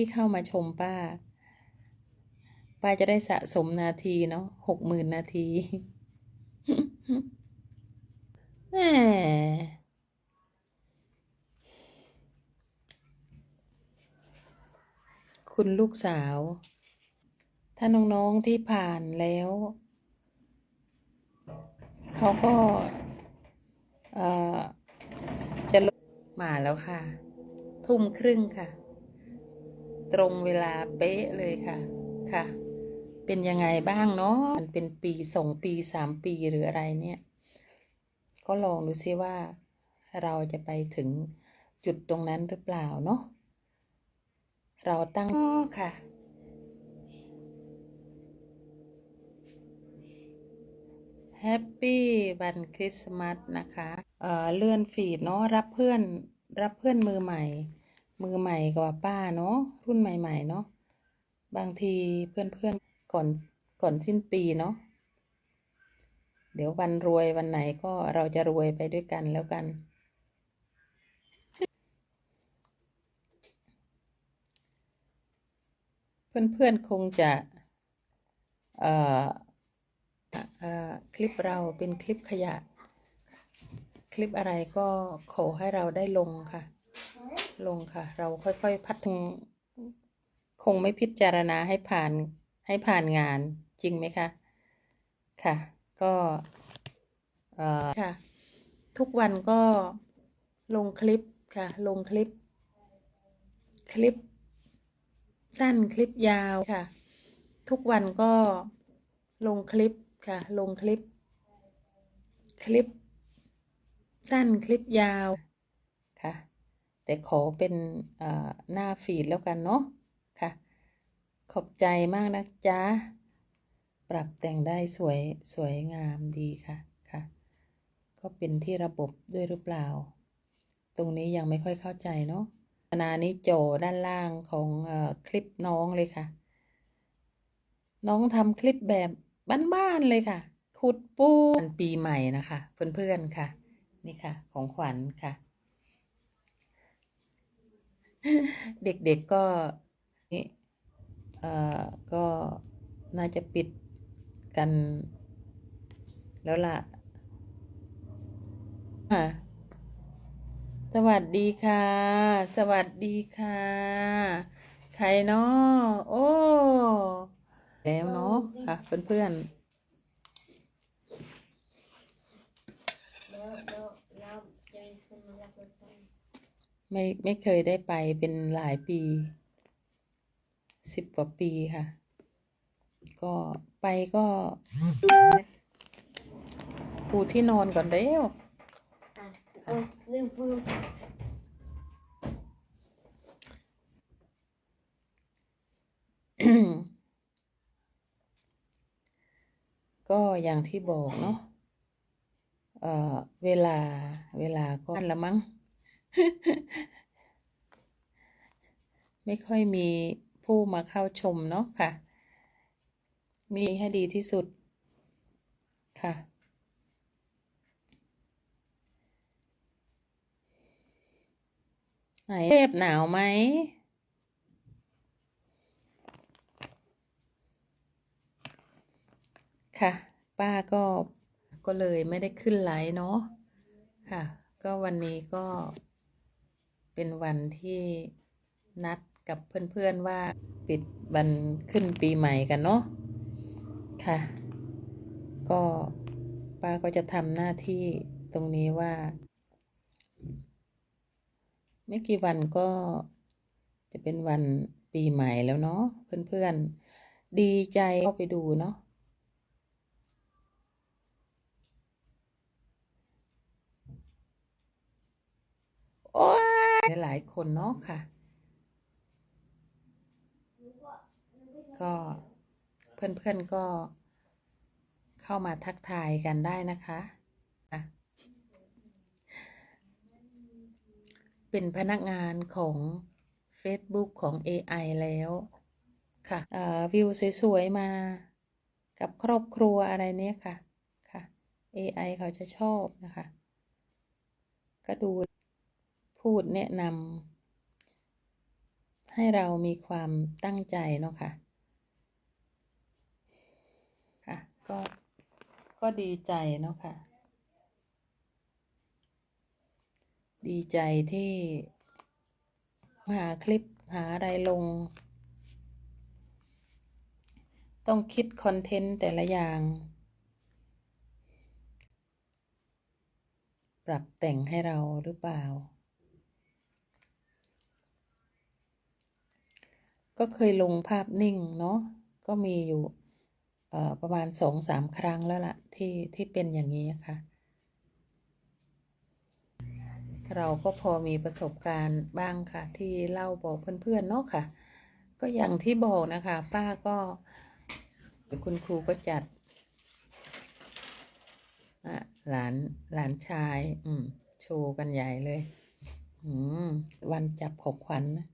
ที่เข้ามาชมป้า ป้าจะได้สะสมนาทีเนาะหกหมื่นนาทีแหมคุณลูกสาว ถ้าน้องๆที่ผ่านแล้ว เขาก็เอ่อจะลงมาแล้วค่ะ ทุ่มครึ่งค่ะ ตรงเวลาเป๊ะเลยค่ะค่ะ เป็นยังไงบ้างเนาะมันเป็นปีสองปีสามปีหรืออะไรเนี่ย ก็ลองดูซิว่าเราจะไปถึงจุดตรงนั้นหรือเปล่าเนาะเราตั้งค่ะแฮปปี้วันคริสต์มาสนะคะเอ่อเลื่อนฟีดเนาะรับเพื่อนรับเพื่อนมือใหม่ มือใหม่กว่าป้าเนาะรุ่นใหม่ ๆ เนาะบางทีเพื่อนๆก่อนก่อนสิ้นปีเนาะเดี๋ยววันรวยวันไหนก็เราจะรวยไปด้วยกันแล้วกัน เพื่อนๆคงจะเอ่อเอ่อคลิปเราเป็นคลิปขยะ คลิปอะไรก็ขอให้เราได้ลงค่ะ ลงค่ะ เราค่อยๆพัฒนคงไม่พิจารณาให้ผ่านให้ผ่านงานจริงไหมคะ ค่ะ ก็ค่ะ ทุกวันก็ลงคลิปค่ะ ลงคลิป คลิป สั้นคลิปยาวค่ะ ทุกวันก็ลงคลิปค่ะ ลงคลิป คลิป สั้นคลิปยาว แต่ขอเป็นหน้าฟีดแล้วกันเนาะค่ะ ขอบใจมากนะจ๊ะ ปรับแต่งได้สวยสวยงามดีค่ะค่ะ ก็เป็นที่ระบบด้วยหรือเปล่า ตรงนี้ยังไม่ค่อยเข้าใจเนาะนานี้โจด้านล่างของเอ่อคลิปน้องเลยค่ะ น้องทำคลิปแบบบ้านๆเลยค่ะขุดปูนปีใหม่นะคะ เพื่อนๆค่ะ นี่ค่ะ ของขวัญค่ะ เด็กๆก็นี่เอ่อก็น่าจะปิดกัน แล้วล่ะค่ะสวัสดีค่ะ สวัสดีค่ะ ใครเนาะโอ้ แล้วเนาะค่ะ เพื่อนแล้วแล้วแล้วจะมีคนมารับรถ ไปๆไม่ไม่เคยได้ไปเป็นหลายปีสิบกว่าปีค่ะ ก็ไปก็ปูที่นอนก่อนเร็วอะเออลืมพูดก็อย่างที่บอกเนาะเอ่อเวลาเวลาก็นั่นละมั้ง ไม่ค่อยมีผู้มาเข้าชมเนาะค่ะ มีให้ดีที่สุดค่ะ ไหนเทพหนาวไหมค่ะ ป้าก็ก็เลยไม่ได้ขึ้นไลฟ์เนาะค่ะ ก็วันนี้ก็ เป็นวันที่นัดกับเพื่อนๆว่าปิดวันขึ้นปีใหม่กันเนาะค่ะ ก็ป้าก็จะทำหน้าที่ตรงนี้ว่า ไม่กี่วันก็จะเป็นวันปีใหม่แล้วเนาะเพื่อนๆ ดีใจเข้าไปดูเนาะ โอ้ย หลายๆคนเนาะค่ะ ก็เพื่อนๆก็เข้ามาทักทายกันได้นะคะ เป็นพนักงานของ Facebook ของ AI แล้วค่ะวิวสวยๆ มากับครอบครัวอะไรเนี้ยค่ะ ค่ะ AI เขาจะชอบนะคะ ก็ดู พูดแนะนำให้เรามีความตั้งใจเนาะค่ะ ค่ะ ก็ ก็ดีใจเนาะค่ะ ดีใจที่หาคลิปหาอะไรลง ต้องคิดคอนเทนต์แต่ละอย่าง ปรับแต่งให้เราหรือเปล่า ก็เคยลงภาพนิ่งเนาะก็มีอยู่ประมาณสองสามครั้งแล้วล่ะที่ที่เป็นอย่างนี้ค่ะ เราก็พอมีประสบการณ์บ้างค่ะ ที่เล่าบอกเพื่อนๆเนาะค่ะ ก็อย่างที่บอกนะคะ ป้าก็คุณครูก็จัดหลานหลานชาย อืม โชว์กันใหญ่เลย อืม วันจับของขวัญนะ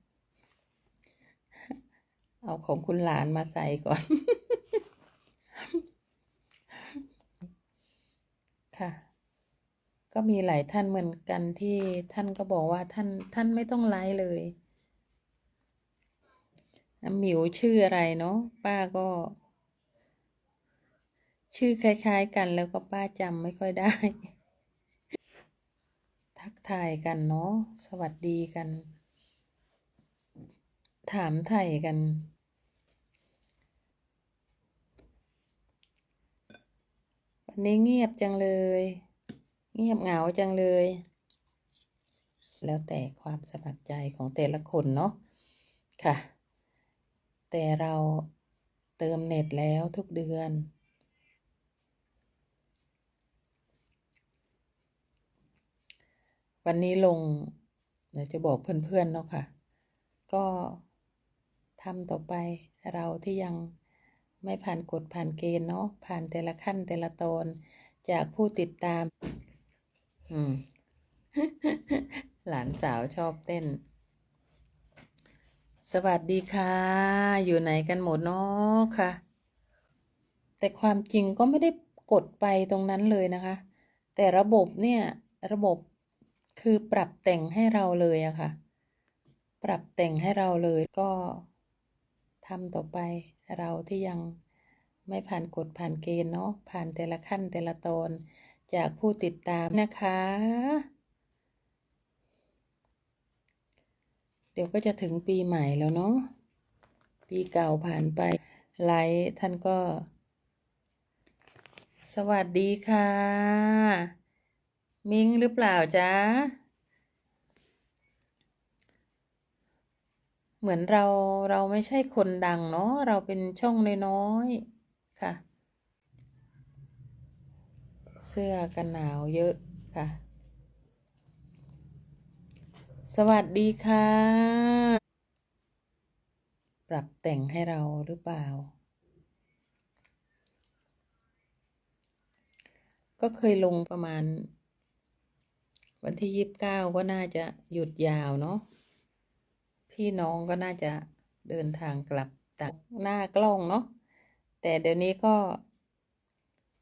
เอาของคุณหลานมาใส่ก่อน ค่ะ ก็มีหลายท่านเหมือนกันที่ท่านก็บอกว่าท่านท่านไม่ต้องไลฟ์เลยหมิวชื่ออะไรเนาะป้าก็ ชื่อคล้าย ๆ กันแล้วก็ป้าจำไม่ค่อยได้ ทักทายกันเนาะสวัสดีกัน ถามไถ่กัน วันนี้เงียบจังเลย เงียบเหงาจังเลย แล้วแต่ความสมัครใจของแต่ละคนเนาะค่ะ แต่เราเติมเน็ตแล้วทุกเดือน วันนี้ลงเดี๋ยวจะบอกเพื่อนๆเนาะค่ะ ก็ทำต่อไปเราที่ยัง ไม่ผ่านกฎผ่านเกณฑ์เนาะผ่านแต่ละขั้นแต่ละตอนจากผู้ติดตาม อืม หลานสาวชอบเต้น สวัสดีค่ะ อยู่ไหนกันหมดเนาะค่ะ แต่ความจริงก็ไม่ได้กดไปตรงนั้นเลยนะคะ แต่ระบบเนี่ย ระบบคือปรับแต่งให้เราเลยอะค่ะ ปรับแต่งให้เราเลยก็ทำต่อไป เราที่ยังไม่ผ่านกฎผ่านเกณฑ์เนาะผ่านแต่ละขั้นแต่ละตอนจากผู้ติดตามนะคะ เดี๋ยวก็จะถึงปีใหม่แล้วเนาะปีเก่าผ่านไปไลฟ์ท่านก็ สวัสดีค่ะ มิงหรือเปล่าจ๊ะ เหมือนเราเราไม่ใช่คนดังเนาะเราเป็นช่องน้อยๆค่ะ เสื้อกันหนาวเยอะค่ะ สวัสดีค่ะ ปรับแต่งให้เราหรือเปล่า ก็เคยลงประมาณ วันที่ยีิบเก้าก็น่าจะหยุดยาวเนาะ พี่น้องก็น่าจะเดินทางกลับตักหน้ากล้องเนาะแต่เดี๋ยวนี้ก็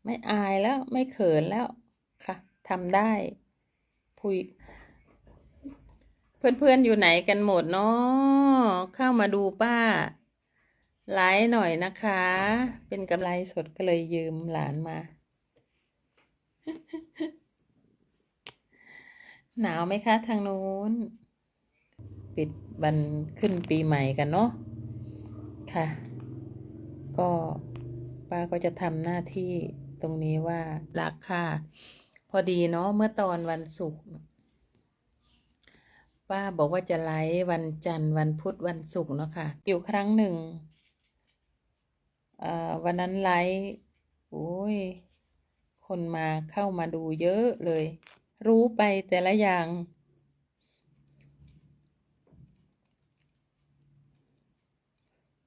ไม่อายแล้วไม่เขินแล้วค่ะทำได้พุยเพื่อนๆอยู่ไหนกันหมดเนาะเข้ามาดูป้าไลฟ์หน่อยนะคะ เป็นกำไรสดก็เลยยืมหลานมา หนาวไหมคะทางนู้น ปิดบันขึ้นปีใหม่กันเนาะค่ะ ก็ป้าก็จะทำหน้าที่ตรงนี้ว่ารักค่ะพอดีเนาะเมื่อตอนวันศุกร์ป้าบอกว่าจะไลฟ์วันจันทร์วันพุธวันศุกร์เนาะค่ะอยู่ครั้งหนึ่งวันนั้นไลฟ์โอ้ย คนมาเข้ามาดูเยอะเลย รู้ไปแต่ละอย่าง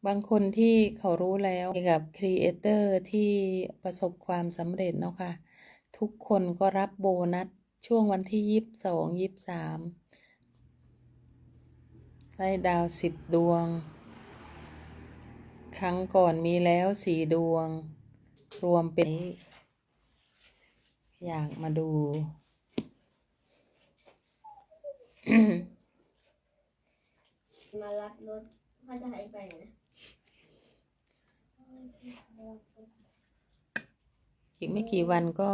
บางคนที่เขารู้แล้วกับครีเอเตอร์ที่ประสบความสำเร็จเนาะค่ะทุกคนก็รับโบนัสช่วงวันที่ยี่สิบสองยี่สิบสามได้ดาวสิบดวง ครั้งก่อนมีแล้วสี่ดวง รวมเป็น อยากมาดู มารับรถพ่อจะให้ไปไหนนะ อีกไม่กี่วันก็